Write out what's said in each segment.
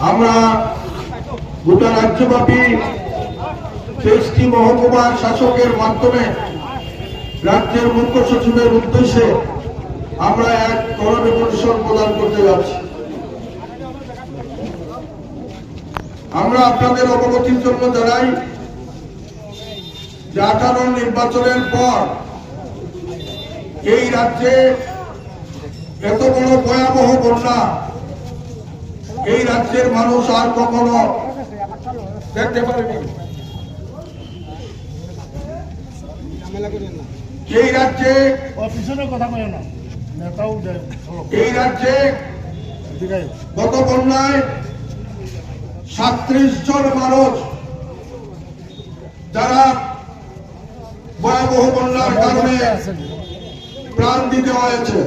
আমরা গোটা রাজ্যব্যাপী তেইশটি মহকুমার শাসকের মাধ্যমে রাজ্যের মুখ্য সচিবের উদ্দেশ্যে আমরা এক গণনিবেদন প্রদান করতে যাচ্ছি। আমরা আপনাদের অবগতির জন্য জানাই যে আঠারো নির্বাচনের পর এই রাজ্যে এত বড় ভয়াবহ বন্যা এই রাজ্যের মানুষ আর কখনো দেখতে পারেনি। এই রাজ্যে এই রাজ্যে গত বন্যায় সাত্রিশ জন মানুষ যারা ভয়াবহ বন্যার কারণে প্রাণ দিতে হয়েছে।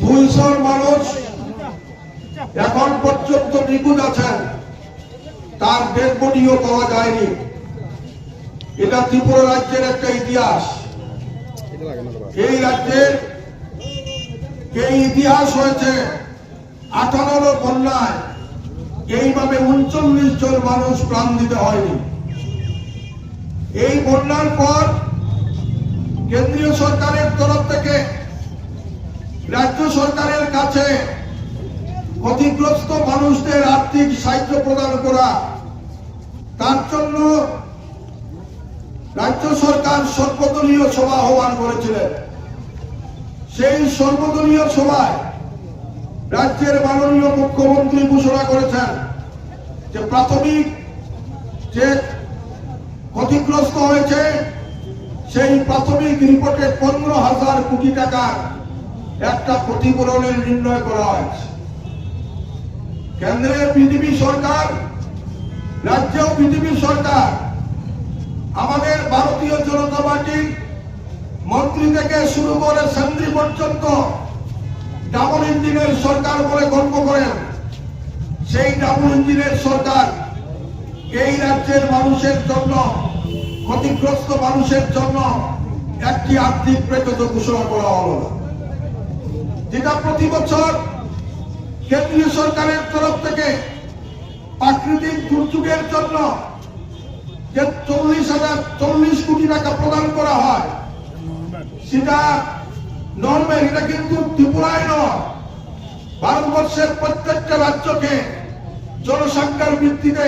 দুইশোর মানুষ এখন পর্যন্ত নিখোঁজ আছেন। তার ডেড বডিও পাওয়া যায়নি। এটা ত্রিপুরা রাজ্যের একটা ইতিহাস। এই রাজ্যের এই ইতিহাস হয়েছে আঠারো বন্যায়। এইভাবে উনচল্লিশ জন মানুষ প্রাণ দিতে হয়নি। এই বন্যার পর কেন্দ্রীয় সরকারের তরফ থেকে রাজ্য সরকারের কাছে ক্ষতিগ্রস্ত মানুষদের আর্থিক সাহায্য প্রদান করা। তার জন্য রাজ্য সরকার সর্বদলীয় সভা আহ্বান করেছিলেন। সেই সর্বদলীয় সভায় রাজ্যের মাননীয় মুখ্যমন্ত্রী ঘোষণা করেছেন যে প্রাথমিক যে ক্ষতিগ্রস্ত হয়েছে, সেই প্রাথমিক রিপোর্টে পনেরো হাজার কোটি টাকার একটা ক্ষতিপূরণের নির্ণয় করা হয়েছে। কেন্দ্রের বিজেপি সরকার, রাজ্যেও বিজেপি সরকার। আমাদের ভারতীয় জনতা পার্টির মন্ত্রী থেকে শুরু করে সেন্দ্রী পর্যন্ত ডাবল ইঞ্জিনের সরকার বলে গল্প করেন। সেই ডাবল ইঞ্জিনের সরকার এই রাজ্যের মানুষের জন্য, ক্ষতিগ্রস্ত মানুষের জন্য একটি আর্থিক প্যাকেজ ঘোষণা করা হলো যেটা প্রতি বছর কেন্দ্রীয় সরকারের তরফ থেকে প্রাকৃতিক দুর্যোগের জন্য যে চল্লিশ হাজার চল্লিশ কোটি টাকা প্রদান করা হয়, সেটা নর্মেল এটা কিন্তু ত্রিপুরায় নয়, ভারতবর্ষের প্রত্যেকটা রাজ্যকে জনসংখ্যার ভিত্তিতে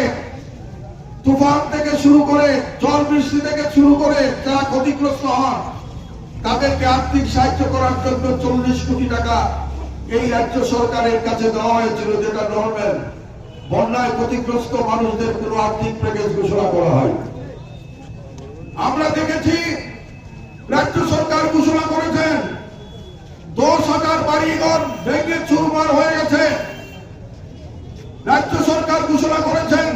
তুফান থেকে শুরু করে জল বৃষ্টি থেকে শুরু করে যারা ক্ষতিগ্রস্ত হন, তাদেরকে আর্থিক সাহায্য করার জন্য চল্লিশ কোটি টাকা এই রাজ্য সরকারের কাছে দেওয়া হয়েছিল যেটা নর্মেল বন্যায় ক্ষতিগ্রস্ত মানুষদের কোন আর্থিক প্যাকেজ ঘোষণা করা হয়। আমরা দেখেছি, রাজ্য সরকার ঘোষণা করেছেন, দশ হাজার বাড়িঘর ভেঙে চুরমার হয়ে গেছে। রাজ্য সরকার ঘোষণা করেছেন,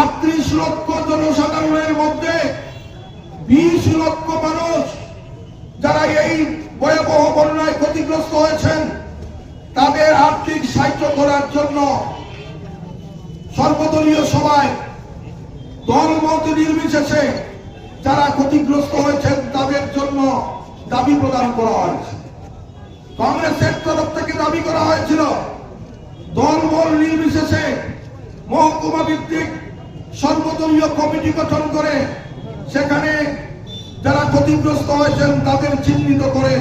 আটত্রিশ লক্ষ জনসাধারণের মধ্যে বিশ লক্ষ ভয়াবহ বন্যায় ক্ষতিগ্রস্ত হয়েছেন তাদের আর্থিক সাহায্য করার জন্য সর্বদলীয় সভায় দলমত নির্বিশেষে যারা ক্ষতিগ্রস্ত হয়েছেন তাদের জন্য দাবি প্রদান করা হয়েছে। কংগ্রেসের তরফ থেকে দাবি করা হয়েছিল, দলবল নির্বিশেষে মহকুমা ভিত্তিক সর্বদলীয় কমিটি গঠন করে সেখানে যারা ক্ষতিগ্রস্ত হয়েছেন তাদের চিহ্নিত করে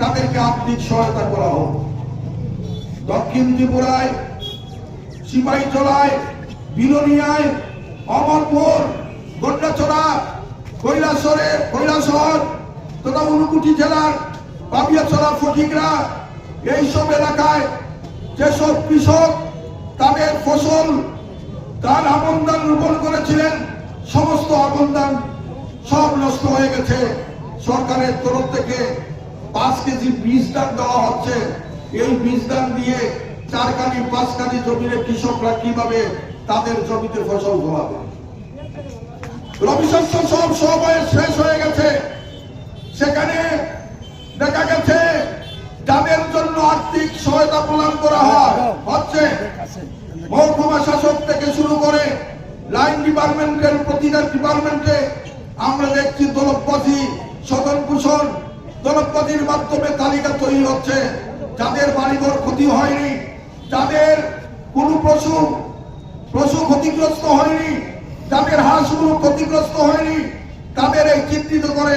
তাদেরকে আর্থিক সহায়তা করা হোক। দক্ষিণ ত্রিপুরায় সিপাহীজলায় বিলোনিয়ায়, অমরপুর গন্ডাছড়া কৈলাসরে, কৈলাসহর তথা উনকুটি জেলার বাবিয়াছড়া ফটিকরা, এইসব এলাকায় যেসব কৃষক তাদের ফসল, তার আমন্দান রোপণ করেছিলেন, সমস্ত আমন্দান সব নষ্ট হয়ে গেছে। সরকারের তরফ থেকে পাঁচ কেজি বীজ দান দেওয়া হচ্ছে। এই বীজ দান দিয়ে চার কানি, পাঁচ কানি জমির কৃষকরা কীভাবে তাদের জমিতে ফসল ফলাবে? রবি সব হয়ে শেষ হয়ে গেছে। সেখানে দেখা গেছে যাদের জন্য আর্থিক সহায়তা প্রদান করা হয়। হচ্ছে, মহকুমা শাসক থেকে শুরু করে লাইন ডিপার্টমেন্টের প্রতিটা ডিপার্টমেন্টে আমরা দেখছি দলপতি সদন পোষণ দলপতির মাধ্যমে তালিকা তৈরি হচ্ছে। যাদের বাড়িঘর ক্ষতি হয়নি, যাদের কোনো পশু পশু ক্ষতিগ্রস্ত হয়নি, যাদের হাঁসগুলো ক্ষতিগ্রস্ত হয়নি, তাদের এই চিহ্নিত করে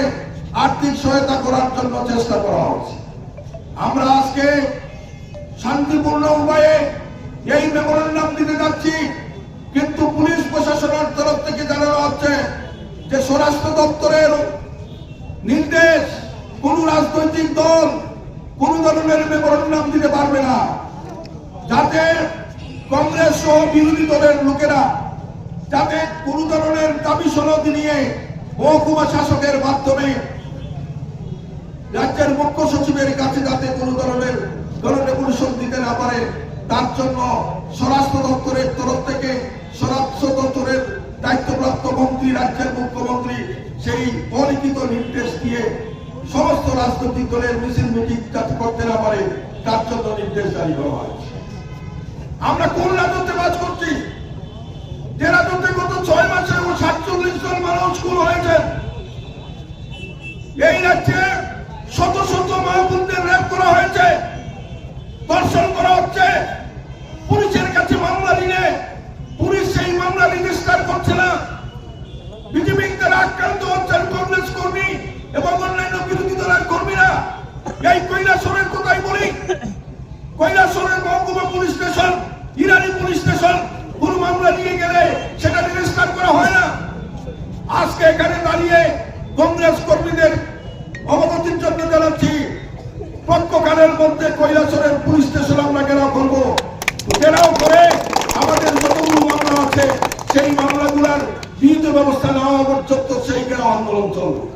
আর্থিক সহায়তা করার জন্য চেষ্টা করা হচ্ছে। আমরা আজকে শান্তিপূর্ণ উপায়ে এই মেমোরেন্ডাম দিতে যাচ্ছি, কিন্তু পুলিশ প্রশাসনের তরফ থেকে জানানো হচ্ছে যে স্বরাষ্ট্র দপ্তরের রাজনৈতিক দল কোন ধরনের মেমোরেন্ডাম দিতে পারবে না। যাতে কংগ্রেস সহ বিরোধী দলের লোকেরা যাতে কোন ধরনের দাবি সনদ নিয়ে মহকুমা শাসকের মাধ্যমে রাজ্যের মুখ্য সচিবের কাছে যাতে কোন ধরনের গণরেগুলেশন দিতে না পারে, তার জন্য স্বরাষ্ট্র দপ্তরের তরফ থেকে স্বরাষ্ট্র দপ্তরের দায়িত্বপ্রাপ্ত মন্ত্রী, রাজ্যের মুখ্যমন্ত্রী সেই অলিখিত নির্দেশ দিয়ে সমস্ত রাজনৈতিক দলের মিছিল মিটিং যাতে করতে না পারে, তার জন্য নির্দেশ জারি করা হয়েছে আমরা কোন রাজত্বে মধ্যে কৈলাসরের পুলিশ স্টেশন আমরা ঘেরাও করব। ঘেরাও করে আমাদের যতগুলো মামলা আছে, সেই মামলাগুলার বিহিত ব্যবস্থা নেওয়া পর্যন্ত সেই ঘেরাও আন্দোলন চলবে।